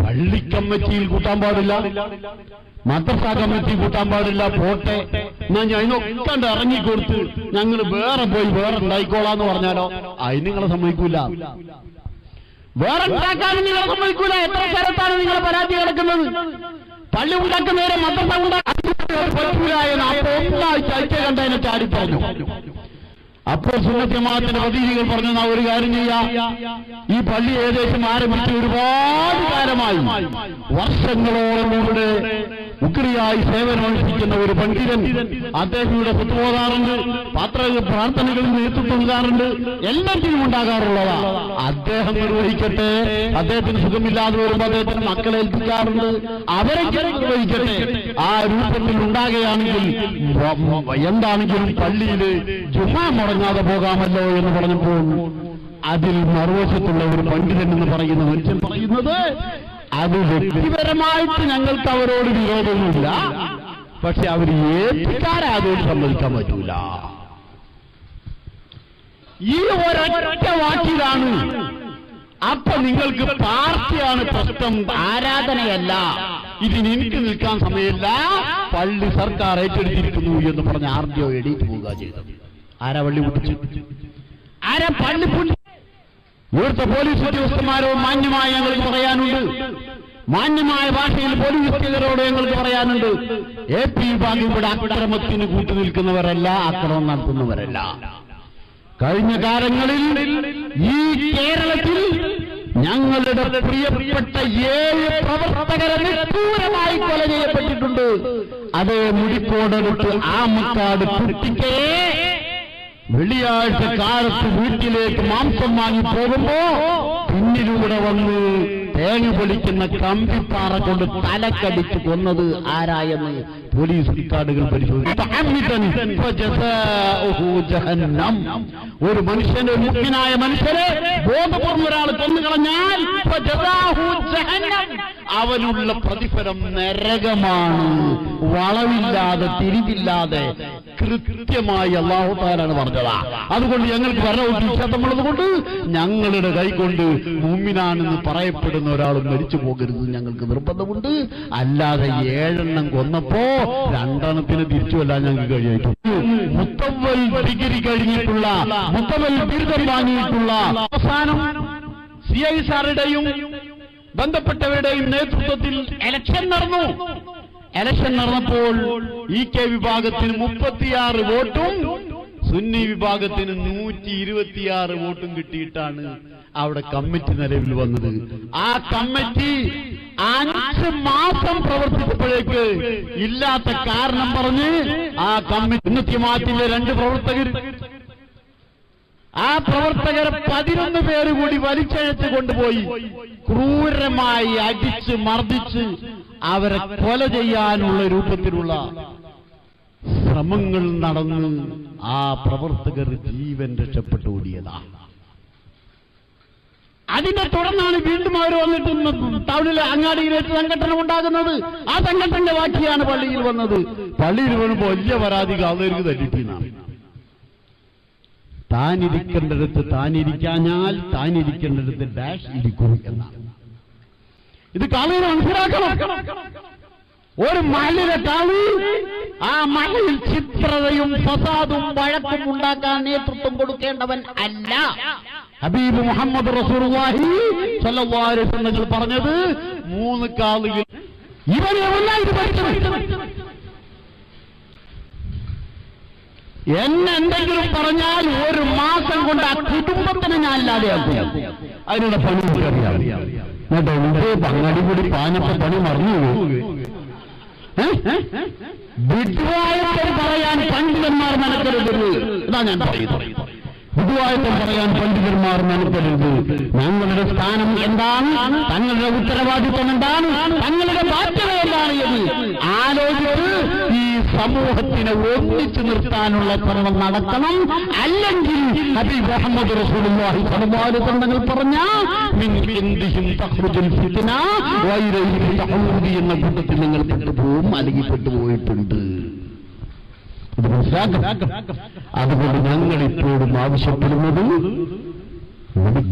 പള്ളി കമ്മിറ്റിയിൽ കൂട്ടാൻ പാടില്ല. മദ്രസ കമ്മിറ്റി കൂട്ടാൻ പാടില്ല. പോട്ടെ. ഞാൻ അതിനൊക്കെ ഇറങ്ങിക്കൊടുത്ത് ഞങ്ങൾ വേറെ പോയി വേറെ ഉണ്ടായിക്കോളാന്ന് പറഞ്ഞാലോ? അതിന് നിങ്ങളെ സമ്മതിക്കൂല. വേറെ ഉണ്ടാക്കാനും നിങ്ങളെ സമ്മതിക്കൂല. എത്ര സ്ഥലത്താണ് നിങ്ങൾ പരാതി കിടക്കുന്നത് പള്ളി ഉണ്ടാക്കുന്നവരെ മദ്രസ ഉണ്ടാക്കാൻ ഒന്നാഴ്ച അയച്ച കണ്ടതിനെ ചാടിപ്പറഞ്ഞു. അപ്പോൾ സുന്നത്യമാത്തിന്റെ പ്രതീതികൾ പറഞ്ഞു "നാ ഒരു കാര്യം ചെയ്യാം. ഈ പള്ളി ഏകദേശം ആരംഭിച്ച് ഒരുപാട് കാലമായി. വർഷങ്ങളോളം ഇവിടെ ഉക്രിയായി സേവനമനുഷ്ഠിക്കുന്ന ഒരു പണ്ഡിതൻ അദ്ദേഹം ഇവിടെ കുത്തുപോകാറുണ്ട് പാത്ര പ്രാർത്ഥനകളിൽ നേതൃത്വം നൽകാറുണ്ട് എല്ലാറ്റിനും ഉണ്ടാകാറുള്ളതാ. അദ്ദേഹം നിർവഹിക്കട്ടെ അദ്ദേഹത്തിന് സുഖമില്ലാതെ വരുമ്പോൾ അദ്ദേഹത്തിന് മക്കളെ ഏൽപ്പിക്കാറുണ്ട് അവരെ നിർവഹിക്കട്ടെ ആ രൂപത്തിൽ ഉണ്ടാകുകയാണെങ്കിൽ എന്താണെങ്കിലും പള്ളിയിൽ ജുമാ മുടങ്ങാതെ പോകാമല്ലോ എന്ന് പറഞ്ഞപ്പോൾ അതിൽ മറുവശത്തുള്ള ഒരു പണ്ഡിതൻ എന്ന് പറയുന്ന മനുഷ്യൻ പറയുന്നത് അത് വ്യക്തിപരമായിട്ട് ഞങ്ങൾക്ക് അവരോട് വിരോധമൊന്നുമില്ല. പക്ഷെ അവർ ഏൽപ്പിക്കാരെ അതോട് സമ്മതിക്കാൻ പറ്റൂല. ഈ ഒരൊറ്റ വാക്കിലാണ്. അപ്പൊ നിങ്ങൾക്ക് പാർട്ടിയാണ് പ്രശ്നം. ആരാധനയല്ല. ഇതിന് എനിക്ക് നിൽക്കാൻ സമയമില്ല. പള്ളി സർക്കാർ ഏറ്റെടുത്തിരിക്കുന്നു എന്ന് പറഞ്ഞ് ആർ ഡി ഒ എഡിറ്റ് പോവുക ചെയ്തത്. ആരാ പള്ളി പൊട്ടിച്ചു? ആരാ പള്ളി പൊട്ടി ഇവിടുത്തെ പോലീസ് ഉദ്യോഗസ്ഥന്മാരോ മാന്യമായി ഞങ്ങൾക്ക് പറയാനുണ്ട്. മാന്യമായ ഭാഷയിൽ പോലീസ് ഉദ്യോഗസ്ഥരോട് ഞങ്ങൾക്ക് പറയാനുണ്ട്. എ പി വിഭാഗം ഇവിടെ അക്രമത്തിന് കൂട്ടുനിൽക്കുന്നവരല്ല അക്രമം നടത്തുന്നവരല്ല. കഴിഞ്ഞ കാലങ്ങളിൽ ഈ കേരളത്തിൽ ഞങ്ങളുടെ പ്രിയപ്പെട്ട ഏഴ് പ്രവർത്തകരെ നിഷ്ഠൂരമായി കൊല ചെയ്യപ്പെട്ടിട്ടുണ്ട്. അത് വിട്ട് ആമക്കാട് കുട്ടിക്കയെ വെള്ളിയാഴ്ച കാലത്ത് വീട്ടിലേക്ക് മാംസം വാങ്ങി പോകുമ്പോ പിന്നിലൂടെ വന്ന് തേങ്ങ പൊളിക്കുന്ന കമ്പിപ്പാറ കൊണ്ട് തലക്കടിച്ച് കൊന്നത് ആരായെന്ന് പോലീസ് റിക്കാർഡുകൾ പരിശോധിച്ചു. ഒരു മനുഷ്യന്റെ മുഖ്യനായ മനുഷ്യരെ ബോധപൂർവം ഒരാൾ കൊന്നുകളഞ്ഞാൽ. അവനുള്ള പ്രതിഫലം നരകമാണ്. വളവില്ലാതെ തിരിവില്ലാതെ കൃത്യമായി അള്ളാഹുത്താലാണ് പറഞ്ഞതാ. അതുകൊണ്ട് ഞങ്ങൾക്ക് വരവുള്ളത് കൊണ്ട് ഞങ്ങളുടെ കൈകൊണ്ട് മുമ്മിനാണെന്ന് പറയപ്പെടുന്ന ഒരാൾ മരിച്ചു പോകരുത് ഞങ്ങൾക്ക് നിർബന്ധമുണ്ട്. അല്ലാതെ ഏഴെണ്ണം കൊന്നപ്പോ രണ്ടെണ്ണത്തിന് തിരിച്ചു കൊല്ലാൻ ഞങ്ങൾക്ക് കഴിയായിട്ടു മുത്തവൽ ഡിഗ്രി കഴിഞ്ഞിട്ടുള്ള മുത്തവൽ ബിരുദം വാങ്ങിയിട്ടുള്ള അവസാനം സി ഐ സാറുടെയും ബന്ധപ്പെട്ടവരുടെയും നേതൃത്വത്തിൽ എലക്ഷൻ നടന്നു. എലക്ഷൻ നടന്നപ്പോൾ ഇ കെ വിഭാഗത്തിന് മുപ്പത്തിയാറ് വോട്ടും സുന്നി വിഭാഗത്തിന് നൂറ്റി ഇരുപത്തിയാറ് വോട്ടും കിട്ടിയിട്ടാണ് അവിടെ കമ്മിറ്റി നിലവിൽ വന്നത്. ആ കമ്മിറ്റി അഞ്ച് മാസം പ്രവർത്തിച്ചപ്പോഴേക്ക് ഇല്ലാത്ത കാരണം പറഞ്ഞ് ആ കമ്മിറ്റി മാറ്റിന്റെ രണ്ട് പ്രവർത്തകർ. ആ പ്രവർത്തകർ പതിനൊന്ന് പേര് കൂടി വലിച്ചഴച്ച് കൊണ്ടുപോയി. ക്രൂരമായി അടിച്ച് മർദ്ദിച്ച് അവരെ കൊല ചെയ്യാനുള്ള രൂപത്തിലുള്ള ശ്രമങ്ങൾ നടന്ന് ആ പ്രവർത്തകർ ജീവൻ രക്ഷപ്പെട്ടു ഓടിയതാണ് അതിനെ തുടർന്നാണ് വീണ്ടും അവർ വന്നിട്ട് ടൗണിലെ അങ്ങാടിയിലേക്ക് സംഘടന ഉണ്ടാകുന്നത്. ആ സംഘടനയുടെ വാക്കിയാണ് പള്ളിയിൽ വന്നത്. പള്ളിയിൽ വരുമ്പോൾ വലിയ പരാതി കാതേർക്ക് തല്ലിപ്പിന്നാണ് താനിരിക്കേണ്ടടുത്ത് താനിരിക്കാഞ്ഞാൽ താനിരിക്കേണ്ടടുത്ത് ഡാഷ് ഇരിക്കും എന്നാണ് ഇത് കളി മനസ്സിലാക്കണം ഒരു മലയിലെ കാളി ആ മലയിൽ ചിത്രതയും ഫസാദും വഴക്കും ഉണ്ടാക്കാൻ നേതൃത്വം കൊടുക്കേണ്ടവൻ അല്ല. ഹബീബ് മുഹമ്മദ് റസൂർവാഹി നിങ്ങൾ പറഞ്ഞത് മൂന്ന് കാളുകൾ ഇവനെ ഇത് പഠിച്ചത് എന്നെന്തെങ്കിലും പറഞ്ഞാൽ ഒരു മാസം കൊണ്ട് ആ കുടുംബത്തിന് ഞാൻ ഇല്ലാതെയാക്കും. അതിനുള്ള പണി കേട്ടോ ഇത് പങ്ങാടി കൂടി പാഞ്ഞപ്പോ പണി മറന്നു വിദ്വായത്തിൽ പറയാൻ പണ്ഡിതന്മാർ നടക്കരുത് ഇതാ ഞാൻ പറയുന്നത്. വിദ്വായത്തിൽ പറയാൻ പണ്ഡിതന്മാർ നടക്കരുത് ഞങ്ങളുടെ സ്ഥാനം എന്താണ്? തങ്ങളുടെ ഉത്തരവാദിത്വം എന്താണ്? തങ്ങളുടെ ബാധ്യത എന്താണ് എന്ന് ആലോചിച്ച് സമൂഹത്തിനെ ഒന്നിച്ചു നിർത്താനുള്ള ശ്രമം നടത്തണം. അല്ലെങ്കിൽ ഹബീബ് മുഹമ്മദ് റസൂലുള്ളാഹി സ്വല്ലല്ലാഹു വസല്ലം പറഞ്ഞ ഫിത്ന എന്ന കൂട്ടത്തിൽ നിങ്ങൾ പെട്ടുപോകും അല്ലെങ്കിൽ പെട്ടുപോയിട്ടുണ്ട്. അതുകൊണ്ട് ഞങ്ങൾ ഇപ്പോഴും ആവശ്യപ്പെടുന്നത് പള്ളി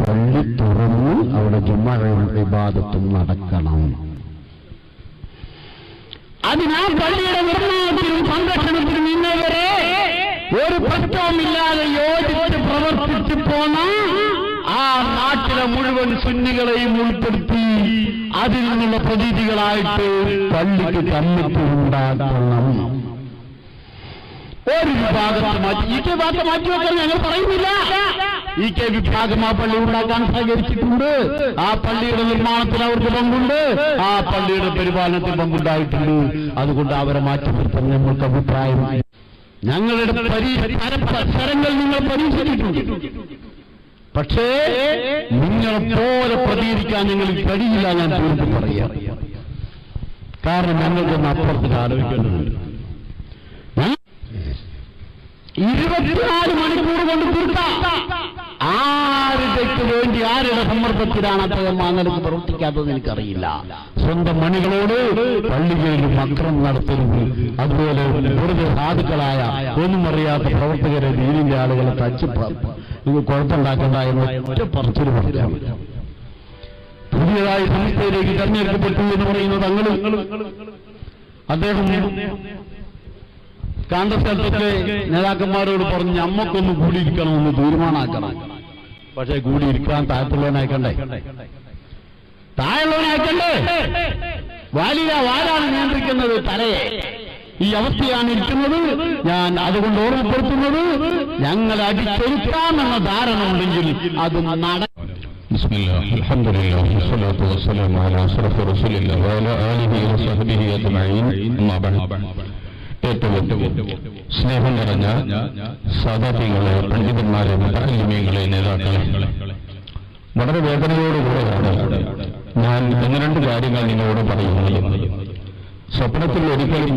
പള്ളി അവിടെ ജുമ്മയും വിവാദത്തും നടക്കണം. അതിനാ പള്ളിയുടെ നിർമ്മാണത്തിനും സംരക്ഷണത്തിനും ഇന്നവരെ ഒരു പ്രശ്നവുമില്ലാതെ യോജിച്ച് പ്രവർത്തിച്ചു പോന്ന ആ നാട്ടിലെ മുഴുവൻ സുന്നികളെയും ഉൾപ്പെടുത്തി അതിൽ നിന്നുള്ള പ്രതീതികളായിട്ട് പള്ളിക്ക് ഉണ്ടാക്കണം. ഒരു വിഭാഗത്തെ മാറ്റി ഈ വിഭാഗത്തെ ഭാഗം മാറ്റി വെക്കാൻ ഞങ്ങൾ പറയുന്നില്ല. ഈ കെ വിഭാഗം ആ പള്ളി ഉണ്ടാക്കാൻ സഹകരിച്ചിട്ടുണ്ട്. ആ പള്ളിയുടെ നിർമ്മാണത്തിൽ അവർക്ക് പങ്കുണ്ട്. ആ പള്ളിയുടെ പരിപാലനത്തിൽ പങ്കുണ്ടായിട്ടുണ്ട്. അതുകൊണ്ട് അവരെ മാറ്റി നിർത്താൻ ഞങ്ങൾക്ക് അഭിപ്രായം ഞങ്ങളുടെ പരിസരങ്ങൾ നിങ്ങൾ പരീക്ഷിച്ചിട്ടുണ്ട്. പക്ഷേ നിങ്ങളെ പോലെ പ്രതികരിക്കാൻ ഞങ്ങൾക്ക് കഴിയില്ല ഞാൻ തീർത്ത് പറയാം. കാരണം ഞങ്ങൾക്കൊന്ന് അപ്പുറത്ത് ആലോചിക്കേണ്ടതുണ്ട്. ഞങ്ങൾ ഇരുപത്തിനാല് മണിക്കൂർ കൊണ്ട് തീർക്കാം. ആരുടെക്ക് വേണ്ടി ആരുടെ സമ്മർദ്ദത്തിലാണ് അദ്ദേഹം ആ നിലയ്ക്ക് പ്രവർത്തിക്കാത്തത് എനിക്കറിയില്ല. സ്വന്തം മണികളോട് പള്ളികളിലും അക്രമം നടത്തരുത്. അതുപോലെ വെറുതെ സാധുക്കളായ ഒന്നും അറിയാത്ത പ്രവർത്തകരെ ദീനിന്റെ ആളുകളെ തച്ച് കുഴപ്പമുണ്ടാക്കണ്ട എന്ന് പറച്ചിൽ പറയാം. പുതിയതായി സംസ്ഥയിലേക്ക് തെരഞ്ഞെടുക്കപ്പെട്ടു എന്ന് പറയുന്നത് അങ്ങനെ അദ്ദേഹം കാണ്ട സ്ഥലത്തൊക്കെ നേതാക്കന്മാരോട് പറഞ്ഞ് അമ്മക്കൊന്ന് കൂടിയിരിക്കണമെന്ന് തീരുമാനമാക്കണം. പക്ഷേ കൂടിയിരിക്കാൻ താഴത്തുള്ളവനായിക്കണ്ടേ താഴെയുള്ളവനായിക്കണ്ടേ വാലിയ വാലാണ് നിയന്ത്രിക്കുന്നത് തലയെ ഈ അവസ്ഥയാണ് ഇരിക്കുന്നത് ഞാൻ അതുകൊണ്ട് ഓർമ്മപ്പെടുത്തുന്നത് ഞങ്ങൾ അടിച്ചൊരുക്കാമെന്ന ധാരണ ഉണ്ടെങ്കിൽ അത് നട بسم الله الحمد لله والصلاة والسلام على أشرف رسول الله وعلى آله وصحبه أجمعين أما بعد ഏറ്റവും സ്നേഹം നിറഞ്ഞ സാധാത്യങ്ങളെ പണ്ഡിതന്മാരെ മതാലിമയങ്ങളെ നേതാക്കളെ. വളരെ വേദനയോടുകൂടെയാണ് ഞാൻ ഒന്ന് രണ്ട് കാര്യങ്ങൾ നിങ്ങളോട് പറയുന്നത്. സ്വപ്നത്തിൽ ഒരിക്കലും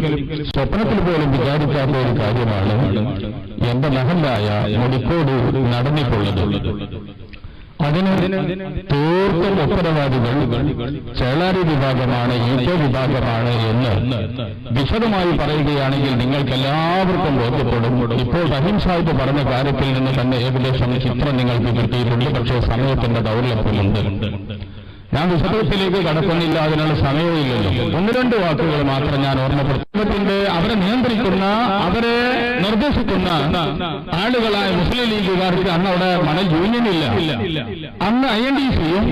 സ്വപ്നത്തിൽ പോലും വിചാരിക്കാത്ത ഒരു കാര്യമാണ് എന്റെ മഹലായ മുടിക്കോട് നടന്നിട്ടുള്ളത്. അതിന് തീർത്തും ഉത്തരവാദികൾ ചേളാരി വിഭാഗമാണ് ഈറ്റോ വിഭാഗമാണ് എന്ന് വിശദമായി പറയുകയാണെങ്കിൽ നിങ്ങൾക്ക് എല്ലാവർക്കും ബോധ്യപ്പെടും. ഇപ്പോൾ റഹീം സാഹിബ് പറഞ്ഞ കാര്യത്തിൽ നിന്ന് തന്നെ ഏകദേശം ചിത്രം നിങ്ങൾക്ക് കിട്ടിയിട്ടുണ്ട്. പക്ഷേ സമയത്തിന്റെ ദൗർലഭ്യമുണ്ട്. ഞാൻ വിശദത്തിലേക്ക് കടക്കുന്നില്ല അതിനുള്ള സമയമില്ലല്ലോ ഒന്ന് രണ്ട് വാക്കുകൾ മാത്രം ഞാൻ ഓർമ്മപ്പെടുത്തുന്നതിന്റെ അവരെ നിയന്ത്രിക്കുന്ന അവരെ നിർദ്ദേശിക്കുന്ന ആളുകളായ മുസ്ലിം ലീഗുകാർക്ക് അന്ന് അവിടെ മണൽ യൂണിയനില്ല അന്ന് ഐ എൻ ഡി സിയും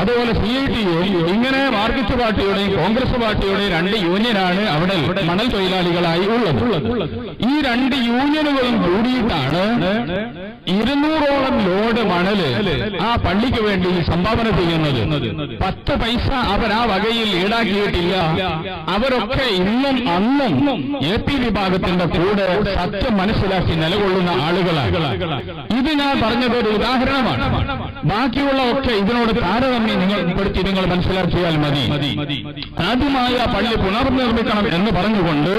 അതുപോലെ സി ഐ ടിയും ഇങ്ങനെ മാർക്സിസ്റ്റ് പാർട്ടിയുടെയും കോൺഗ്രസ് പാർട്ടിയുടെയും രണ്ട് യൂണിയനാണ് അവിടെ മണൽ തൊഴിലാളികളായി ഉള്ളത്. ഈ രണ്ട് യൂണിയനുകളും കൂടിയിട്ടാണ് ഇരുന്നൂറോളം ലോഡ് മണൽ ആ പള്ളിക്ക് വേണ്ടി സംഭാവന ചെയ്യുന്നത്. പത്ത് പൈസ അവർ ആ വകയിൽ ഈടാക്കിയിട്ടില്ല. അവരൊക്കെ ഇന്നും അന്നും എ പി വിഭാഗത്തിന്റെ കൂടെ സത്യം മനസ്സിലാക്കി നിലകൊള്ളുന്ന ആളുകളാണ്. ഇത് ഞാൻ പറഞ്ഞത് ഒരു ഉദാഹരണമാണ്. ബാക്കിയുള്ള ഒക്കെ ഇതിനോട് താരതമ്യം നിങ്ങൾ പെടുത്തി നിങ്ങൾ മനസ്സിലാക്കിയാൽ മതി. ആദ്യമായി ആ പള്ളി പുനർനിർമ്മിക്കണം എന്ന് പറഞ്ഞുകൊണ്ട്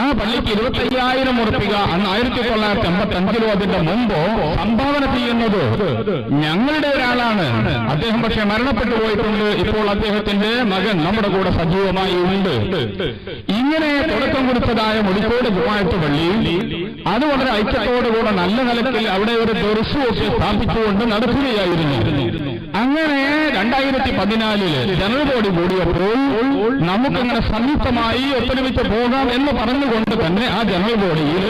ആ പള്ളിക്ക് ഇരുപത്തയ്യായിരം ഉറപ്പിക അന്ന് ആയിരത്തി തൊള്ളായിരത്തി അമ്പത്തി അഞ്ചിലോ അതിന്റെ മുമ്പോ സംഭാവന ചെയ്യുന്നത് ഞങ്ങളുടെ ഒരാളാണ്. അദ്ദേഹം പക്ഷെ മരണപ്പെട്ടു. പോയിട്ടുണ്ട് ഇപ്പോൾ അദ്ദേഹത്തിന്റെ മകൻ നമ്മുടെ കൂടെ സജീവമായി ഉണ്ട്. ഇങ്ങനെ തുടക്കം കൊടുത്തതായ മുടിക്കോട് ഗുമായത്ത് പള്ളി അത് വളരെ ഐക്യത്തോടുകൂടെ നല്ല നിലത്തിൽ അവിടെ ഒരു ദർശുവൊക്കെ സ്ഥാപിച്ചുകൊണ്ട് നടക്കുകയായിരുന്നു. അങ്ങനെ രണ്ടായിരത്തി പതിനാലിൽ ജനറൽ ബോഡി കൂടിയപ്പോൾ നമുക്കിങ്ങനെ സംയുക്തമായി ഒത്തൊരുമിച്ച് പോകാം എന്ന് പറഞ്ഞുകൊണ്ട് തന്നെ ആ ജനറൽ ബോഡിയിൽ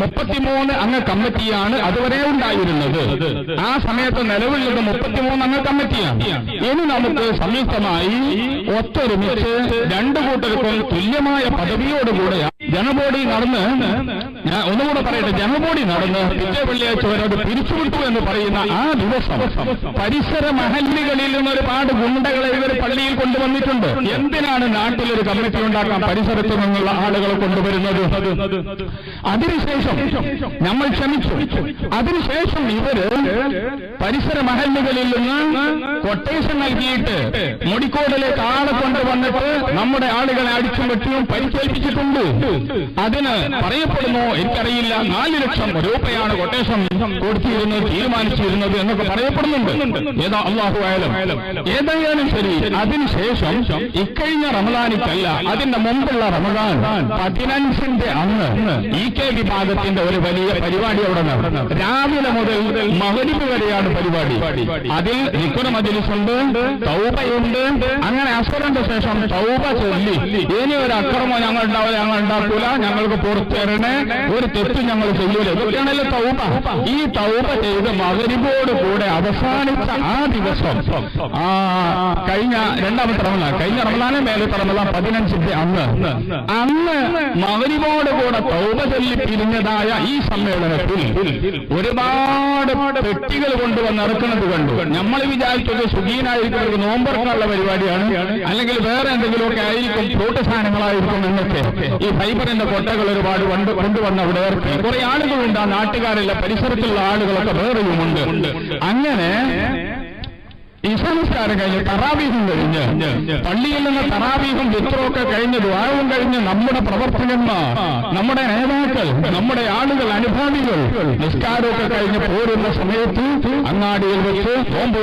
മുപ്പത്തിമൂന്ന് അംഗ കമ്മിറ്റിയാണ് അതുവരെ ഉണ്ടായിരുന്നത്. ആ സമയത്ത് നിലവിലുള്ളത് മുപ്പത്തിമൂന്ന് അംഗ കമ്മിറ്റിയാണ്. ഇനി നമുക്ക് സംയുക്തമായി ഒത്തൊരുമിച്ച് രണ്ടു കൂട്ടർക്കും തുല്യമായ പദവിയോടുകൂടെ ജനബോഡി നടന്ന് ഞാൻ ഒന്നുകൂടെ പറയട്ടെ ജനബോഡി നടന്ന് പിറ്റേ വെള്ളിയാഴ്ച വരെ അത് പിരിച്ചുവിട്ടു എന്ന് പറയുന്ന ആ ദിവസം പരിസര മഹല്ലുകളിൽ നിന്ന് ഒരുപാട് ഗുണ്ടകളെ ഇവർ പള്ളിയിൽ കൊണ്ടുവന്നിട്ടുണ്ട്. എന്തിനാണ് നാട്ടിലൊരു കമ്മിറ്റി ഉണ്ടാക്കാൻ പരിസരത്തു നിന്നുള്ള ആളുകളെ കൊണ്ടുവരുന്നത്? അതിനുശേഷം നമ്മൾ ക്ഷമിച്ചു. അതിനുശേഷം ഇവർ പരിസര മഹല്ലുകളിൽ നിന്ന് കൊട്ടേഷൻ നൽകിയിട്ട് മുടിക്കോടിലേക്ക് ആളെ കൊണ്ടുവന്നിട്ട് നമ്മുടെ ആളുകളെ അടിച്ചും വെട്ടിയും പരിക്കേൽപ്പിച്ചിട്ടുണ്ട്. അതിന് പറയപ്പെടുന്നു എനിക്കറിയില്ല. നാല് ലക്ഷം രൂപയാണ് കൊട്ടേഷൻ കൊടുത്തിരുന്നത് തീരുമാനിച്ചിരുന്നത് എന്നൊക്കെ പറയപ്പെടുന്നുണ്ട്. ഏതാ അള്ളാഹു ആയാലും ഏതായാലും ശരി. അതിനുശേഷം ഇക്കഴിഞ്ഞ റമദാനിക്കല്ല അതിന്റെ മുമ്പുള്ള റമദാൻ പതിനഞ്ചിന്റെ അന്ന് ഇ കെ വിഭാഗത്തിന്റെ ഒരു വലിയ പരിപാടി അവിടെ നടന്നു. രാവിലെ മുതൽ മകരിപ്പ് വരെയാണ് പരിപാടി. അതിൽ നിക്കുന്ന മജിലിസുണ്ട് തൗബയുണ്ട്. അങ്ങനെ അസുരന്റെ ശേഷം തൗബ ചൊല്ലി. ഇനി ഒരു അക്രമം ഞങ്ങൾ ഉണ്ടാവില്ല ഞങ്ങൾ ഉണ്ടാക്കൂല ഞങ്ങൾക്ക് പുറത്തു വരണേ ഒരു തെറ്റ് ഞങ്ങൾ ചെയ്യൂല. ഇതൊക്കെയാണല്ലോ തൗബ. ഈ തൗബ ചെയ്ത് മകരിബോട് കൂടെ അവസാനിച്ച ആ ദിവസം ആ കഴിഞ്ഞ രണ്ടാമത്തെ റമദാൻ കഴിഞ്ഞ റമലാനെ മേലത്തെ റമദാൻ പതിനഞ്ചിന്റെ അന്ന് അന്ന് മകരിബോട് കൂടെ തൗബ ചൊല്ലി പിരിഞ്ഞതായ ഈ സമ്മേളനത്തിൽ ഒരുപാട് പെട്ടികൾ കൊണ്ടുവന്ന് ഇറക്കുന്നത് കണ്ടു. നമ്മൾ വിചാരിച്ചത് സുഖീനായിരിക്കും ഒരു നോമ്പറക്കാനുള്ള പരിപാടിയാണ്. അല്ലെങ്കിൽ വേറെ എന്തെങ്കിലുമൊക്കെ ആയിരിക്കും ഫ്രൂട്ട് സാധനങ്ങളായിരിക്കും എന്നൊക്കെ. ഈ ഫൈബറിന്റെ കൊട്ടകൾ ഒരുപാട് കൊണ്ട് കൊണ്ടുവന്ന് അവിടെ ഇറക്കി കുറെ ആളുകളുണ്ട് ആ നാട്ടുകാരിലെ പരിസരത്തുള്ള ആളുകളൊക്കെ വേറെയുമുണ്ട് അങ്ങനെ ഇസാനസ്കാരം കഴിഞ്ഞ് തറാവീഹും കഴിഞ്ഞ് പള്ളിയിൽ നിന്ന് തറാവീഹും വിത്രമൊക്കെ കഴിഞ്ഞ് ദ്വാരവും കഴിഞ്ഞ് നമ്മുടെ പ്രവർത്തകന്മാർ നമ്മുടെ നേതാക്കൾ നമ്മുടെ ആളുകൾ അനുഭാവികൾ നിസ്കാരമൊക്കെ കഴിഞ്ഞ് പോരുന്ന സമയത്ത് അങ്ങാടിയിൽ വെച്ച് നോമ്പ്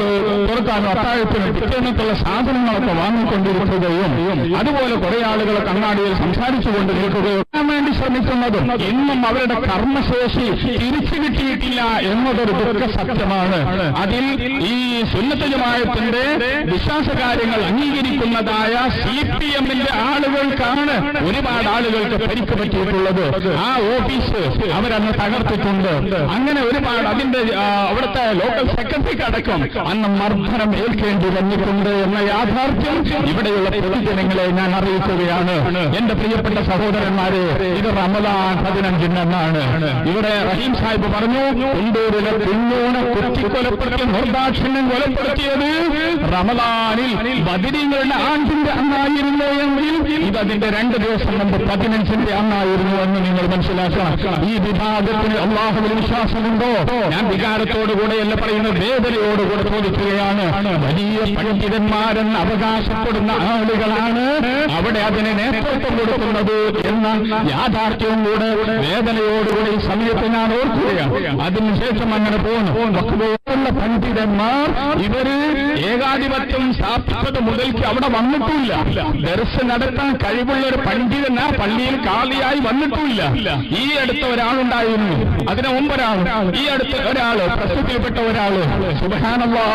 തുറക്കാനും അത്താഴത്തിനും പിറ്റേന്നത്തുള്ള സാധനങ്ങളൊക്കെ വാങ്ങിക്കൊണ്ടിരിക്കുകയും അതുപോലെ കുറെ ആളുകളൊക്കെ അങ്ങാടിയിൽ സംസാരിച്ചു കൊണ്ട് നിൽക്കുകയും വേണ്ടി ശ്രമിക്കുന്നതും. ഇന്നും അവരുടെ കർമ്മശേഷി തിരിച്ചു കിട്ടിയിട്ടില്ല എന്നതൊരു ദുഃഖ സത്യമാണ്. അതിൽ ഈ സുന്നത്ത് ജമായത്തിന്റെ വിശ്വാസകാര്യങ്ങൾ അംഗീകരിക്കുന്നതായ സി പി എമ്മിന്റെ ആളുകൾക്കാണ് ഒരുപാട് ആളുകൾക്ക് പരിക്ക് പറ്റിയിട്ടുള്ളത്. ആ ഓഫീസ് അവരന്ന് തകർത്തിട്ടുണ്ട്. അങ്ങനെ ഒരുപാട് അതിന്റെ അവിടുത്തെ ലോക്കൽ സെക്രട്ടറിക്ക് അടക്കം അന്ന് മർദ്ദനം ഏൽക്കേണ്ടി വന്നിട്ടുണ്ട് എന്ന യാഥാർത്ഥ്യം ഇവിടെയുള്ള പൊതുജനങ്ങളെ ഞാൻ അറിയിക്കുകയാണ്. എന്റെ പ്രിയപ്പെട്ട സഹോദരന്മാരെ ഇത് റമദാൻ പതിനഞ്ചിനെന്നാണ്. ഇവിടെ റഹീം സാഹിബ് പറഞ്ഞു കുണ്ടൂരിലെ കുഞ്ഞൂനെ കുത്തിക്കൊലപ്പെടുത്തി നിർദാക്ഷിണ്യം കൊലപ്പെടുത്തിയത് റമദാനിൽ ബദിരീങ്ങളുടെ ആണ്ടിന്റെ അന്നായിരുന്നു. എങ്കിൽ അതിന്റെ രണ്ട് ദിവസം മുമ്പ് പതിനഞ്ചിന്റെ അന്നായിരുന്നു എന്ന് നിങ്ങൾ മനസ്സിലാക്കണം. ഈ വിഭാഗത്തിന് അള്ളാഹുവിൽ വിശ്വാസമുണ്ടോ? ഞാൻ വികാരത്തോടുകൂടെയല്ല പറയുന്നത് വേദനയോടുകൂടെ ചോദിക്കുകയാണ്. വലിയ പണ്ഡിതന്മാരെന്ന് അവകാശപ്പെടുന്ന ആളുകളാണ് അവിടെ അതിനെ നേതൃത്വം കൊടുക്കുന്നത് എന്ന യാഥാർത്ഥ്യവും കൂടെ വേദനയോടുകൂടെ ഈ സമയത്ത് ഞാൻ ഓർക്കുകയാണ്. അതിനുശേഷം അങ്ങനെ പോകുന്നു വഖഫുള്ള പണ്ഡിതന്മാർ ഇവർ ഏകാധിപത്യം സ്ഥാപിച്ചത് മുതൽക്ക് അവിടെ വന്നിട്ടില്ല ദർശ നടത്താൻ കഴിവുള്ള ഒരു പണ്ഡിതൻ ആ പള്ളിയിൽ കാളിയായി വന്നിട്ടില്ല ഈ അടുത്ത ഒരാളുണ്ടായിരുന്നു. അതിനു മുമ്പ് ഒരാൾ. ഈ അടുത്ത ഒരാൾ പ്രശ്നത്തിൽപ്പെട്ട ഒരാൾ സുബാനല്ലാ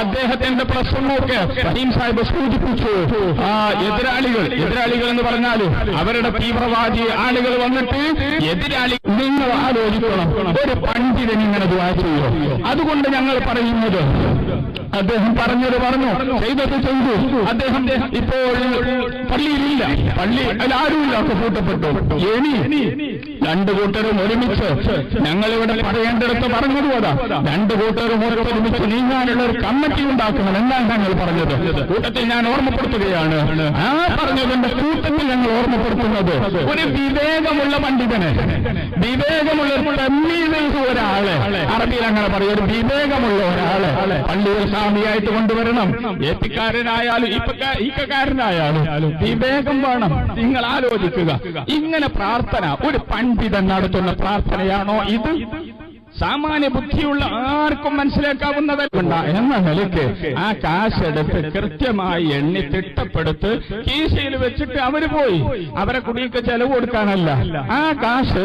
അദ്ദേഹത്തിന്റെ പ്രസംഗമൊക്കെ റഹീം സാഹിബ് സൂചിപ്പിച്ചു. ആ എതിരാളികൾ. എതിരാളികൾ എന്ന് പറഞ്ഞാൽ അവരുടെ തീവ്രവാദി ആളുകൾ വന്നിട്ട് എതിരാളി നിങ്ങൾ ആലോചിക്കണം. ഒരു പണ്ഡിതൻ ഇങ്ങനെ ദുആ ചെയ്യുമോ അതുകൊണ്ട് ഞങ്ങൾ പറയുന്നത്. അദ്ദേഹം പറഞ്ഞത് പറഞ്ഞു. ചെയ്തത് ചെയ്തു. അദ്ദേഹം ഇപ്പോൾ പള്ളിയിലില്ല. പള്ളി അതിൽ കൂട്ടപ്പെട്ടു. ഇനി രണ്ടു കൂട്ടരും ഒരുമിച്ച് ഞങ്ങളിവിടെ പറയേണ്ടിടത്ത് പറഞ്ഞത് അതാ. രണ്ട് കൂട്ടരും ഒരുമിച്ച് നീങ്ങാനുള്ള ഒരു കമ്മിറ്റി ഉണ്ടാക്കണം എന്നാണ് ഞങ്ങൾ പറഞ്ഞത്. കൂട്ടത്തിൽ ഞാൻ ഓർമ്മപ്പെടുത്തുകയാണ്. ആ പറഞ്ഞതിന്റെ കൂട്ടത്തിൽ ഞങ്ങൾ ഓർമ്മപ്പെടുത്തുന്നത്. ഒരു വിവേകമുള്ള പണ്ഡിതനെ വിവേകമുള്ള ഒരാളെ. അറബിയിൽ അങ്ങനെ പറയും ഒരു വിവേകമുള്ള ഒരാളെ പള്ളിയിൽ സ്വാമിയായിട്ട് കൊണ്ടുവരണം. ഏപ്പിക്കാരനായാലും ഇപ്പക്കാരനായാലും വിവേകം വേണം. നിങ്ങൾ ആലോചിക്കുക. ഇങ്ങനെ പ്രാർത്ഥന ഒരു പണ്ഡിതൻ നടത്തുന്ന പ്രാർത്ഥനയാണോ ഇത്? സാമാന്യ ബുദ്ധിയുള്ള ആർക്കും മനസ്സിലാക്കാവുന്നതല്ല. എന്ന നിലയ്ക്ക് ആ കാശെടുത്ത് കൃത്യമായി എണ്ണി തിട്ടപ്പെടുത്ത് കീശയിൽ വെച്ചിട്ട് അവർ പോയി. അവരെ കുടിക്ക് ചെലവ് കൊടുക്കാനല്ല. ആ കാശ്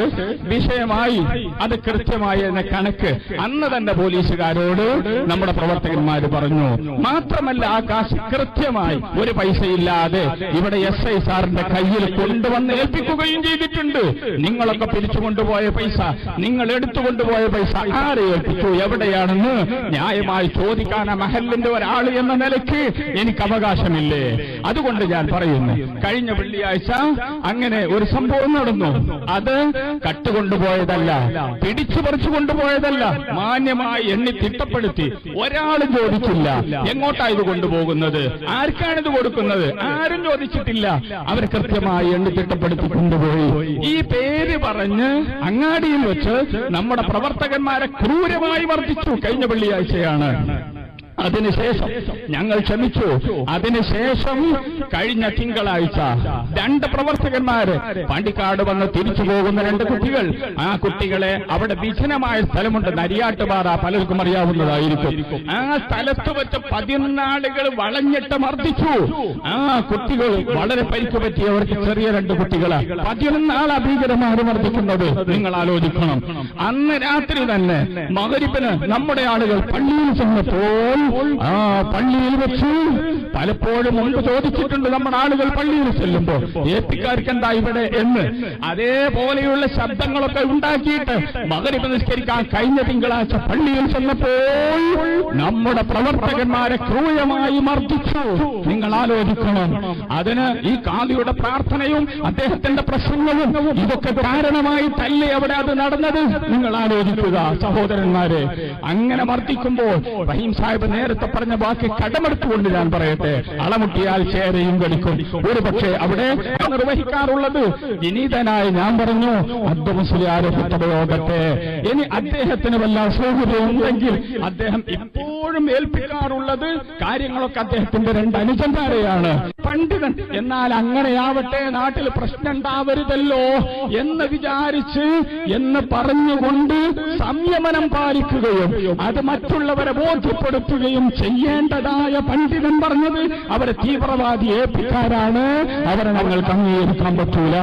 വിഷയമായി അത് കൃത്യമായി എന്ന കണക്ക് അന്ന് തന്നെ പോലീസുകാരോട് നമ്മുടെ പ്രവർത്തകന്മാര് പറഞ്ഞു. മാത്രമല്ല ആ കാശ് കൃത്യമായി ഒരു പൈസയില്ലാതെ ഇവിടെ എസ് ഐ സാറിന്റെ കയ്യിൽ കൊണ്ടുവന്ന് ഏൽപ്പിക്കുകയും ചെയ്തിട്ടുണ്ട്. നിങ്ങളൊക്കെ പിരിച്ചു കൊണ്ടുപോയ പൈസ നിങ്ങൾ എടുത്തുകൊണ്ടുപോയ പൈസ ആരെ ഏൽപ്പിച്ചു എവിടെയാണെന്ന് ന്യായമായി ചോദിക്കാൻ ആ മഹലിന്റെ ഒരാൾ എന്ന നിലയ്ക്ക് എനിക്ക് അവകാശമില്ലേ? അതുകൊണ്ട് ഞാൻ പറയുന്നു കഴിഞ്ഞ വെള്ളിയാഴ്ച അങ്ങനെ ഒരു സംഭവം നടന്നു. അത് കട്ടുകൊണ്ടുപോയതല്ല പിടിച്ചു പറിച്ചു കൊണ്ടുപോയതല്ല മാന്യമായി എണ്ണി തിട്ടപ്പെടുത്തി ഒരാൾ ചോദിച്ചില്ല എങ്ങോട്ടാ ഇത് കൊണ്ടുപോകുന്നത്? ആർക്കാണ് ഇത് കൊടുക്കുന്നത്? ആരും ചോദിച്ചിട്ടില്ല. അവർ കൃത്യമായി എണ്ണി തിട്ടപ്പെടുത്തി കൊണ്ടുപോയി. ഈ പേര് പറഞ്ഞ് അങ്ങാടിയിൽ വെച്ച് നമ്മുടെ പ്രവർത്തകന്മാരെ ക്രൂരമായി വർദ്ധിച്ചു കഴിഞ്ഞ വെള്ളിയാഴ്ചയാണ്. അതിനുശേഷം ഞങ്ങൾ ക്ഷമിച്ചു. അതിനുശേഷം കഴിഞ്ഞ തിങ്കളാഴ്ച രണ്ട് പ്രവർത്തകന്മാര് പാണ്ടിക്കാട് വന്ന് തിരിച്ചു പോകുന്ന രണ്ട് കുട്ടികൾ. ആ കുട്ടികളെ അവിടെ വിജനമായ സ്ഥലമുണ്ട്. നരിയാട്ടുപാറ പലർക്കും അറിയാവുന്നതായിരിക്കും. ആ സ്ഥലത്ത് വെച്ച് പതിനാളുകൾ വളഞ്ഞിട്ട് മർദ്ദിച്ചു. ആ കുട്ടികൾ വളരെ പരിക്ക് പറ്റിയവർക്ക് ചെറിയ രണ്ട് കുട്ടികളാണ് പതിനൊന്നാൾ അഭീകരമാണ് മർദ്ദിക്കുന്നത്. നിങ്ങൾ ആലോചിക്കണം. അന്ന് രാത്രി തന്നെ മകരിപ്പിന് നമ്മുടെ ആളുകൾ പള്ളിയിൽ ചെന്നപ്പോൾ ആ പള്ളിയിൽ വെച്ച്. പലപ്പോഴും മുമ്പ് ചോദിച്ചിട്ടുണ്ട് നമ്മുടെ ആളുകൾ പള്ളിയിൽ ചെല്ലുമ്പോൾ. ഏപ്പിക്കാർക്ക് എന്താ ഇവിടെ എന്ന്. അതേപോലെയുള്ള ശബ്ദങ്ങളൊക്കെ ഉണ്ടാക്കിയിട്ട് മകരിപ്പ് നിസ്കരിക്കാൻ കഴിഞ്ഞ തിങ്കളാഴ്ച പള്ളിയിൽ ചെന്നപ്പോൾ നമ്മുടെ പ്രവർത്തകന്മാരെ ക്രൂരമായി മർദ്ദിച്ചു. നിങ്ങൾ ആലോചിക്കണം. അതിന് ഈ കാതിയുടെ പ്രാർത്ഥനയും അദ്ദേഹത്തിന്റെ പ്രശ്നങ്ങളും ഇതൊക്കെ കാരണമായി തല്ലേ അവിടെ അത് നടന്നത്. നിങ്ങൾ ആലോചിക്കുക സഹോദരന്മാരെ. അങ്ങനെ മർദ്ദിക്കുമ്പോൾ റഹീം സാഹിബ് നേരത്തെ പറഞ്ഞ വാക്ക് കടമെടുത്തുകൊണ്ട് ഞാൻ പറയട്ടെ. അളമുട്ടിയാൽ ചേരയും കടിക്കും. ഒരു പക്ഷേ അവിടെ നിർവഹിക്കാറുള്ളത് വിനീതനായി ഞാൻ പറഞ്ഞു അബ്ദു മുസ്ലിയാരെ ഇനി അദ്ദേഹത്തിന് വല്ല അസൗകര്യം ഉണ്ടെങ്കിൽ അദ്ദേഹം ഇപ്പോഴും ഏൽപ്പിക്കാറുള്ളത് കാര്യങ്ങളൊക്കെ അദ്ദേഹത്തിന്റെ രണ്ട് അനുജന്മാരെയാണ്. പണ്ഡിതൻ എന്നാൽ അങ്ങനെയാവട്ടെ നാട്ടിൽ പ്രശ്നം ഉണ്ടാവരുതല്ലോ എന്ന് വിചാരിച്ച് എന്ന് പറഞ്ഞുകൊണ്ട് സംയമനം പാലിക്കുകയും അത് മറ്റുള്ളവരെ ബോധ്യപ്പെടുത്തുകയും ചെയ്യേണ്ടതായ പണ്ഡിതൻ പറഞ്ഞത് അവരെ തീവ്രവാദി ഏൽപ്പിക്കാരാണ്. അവരെ ഞങ്ങൾക്ക് അംഗീകരിക്കാൻ പറ്റൂല.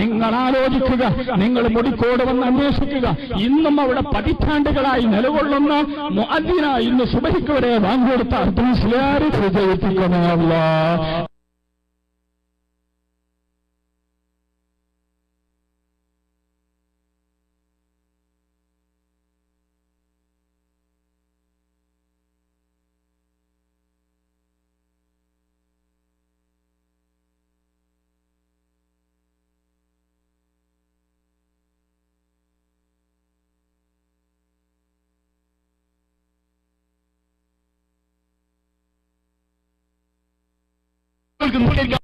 നിങ്ങൾ ആലോചിക്കുക നിങ്ങൾ മുടിക്കോട് വന്ന് അന്വേഷിക്കുക. ഇന്നും അവിടെ പതിറ്റാണ്ടുകളായി നിലകൊള്ളുന്ന മുഅദ്ദിന ഇന്ന് സുബഹിക്ക് വരെ വാങ്ങിക്കൊടുത്ത അർദ്ധം വിജയിപ്പിക്കണമല്ല നിങ്ങൾക്ക് നിസ്കരിക്കാൻ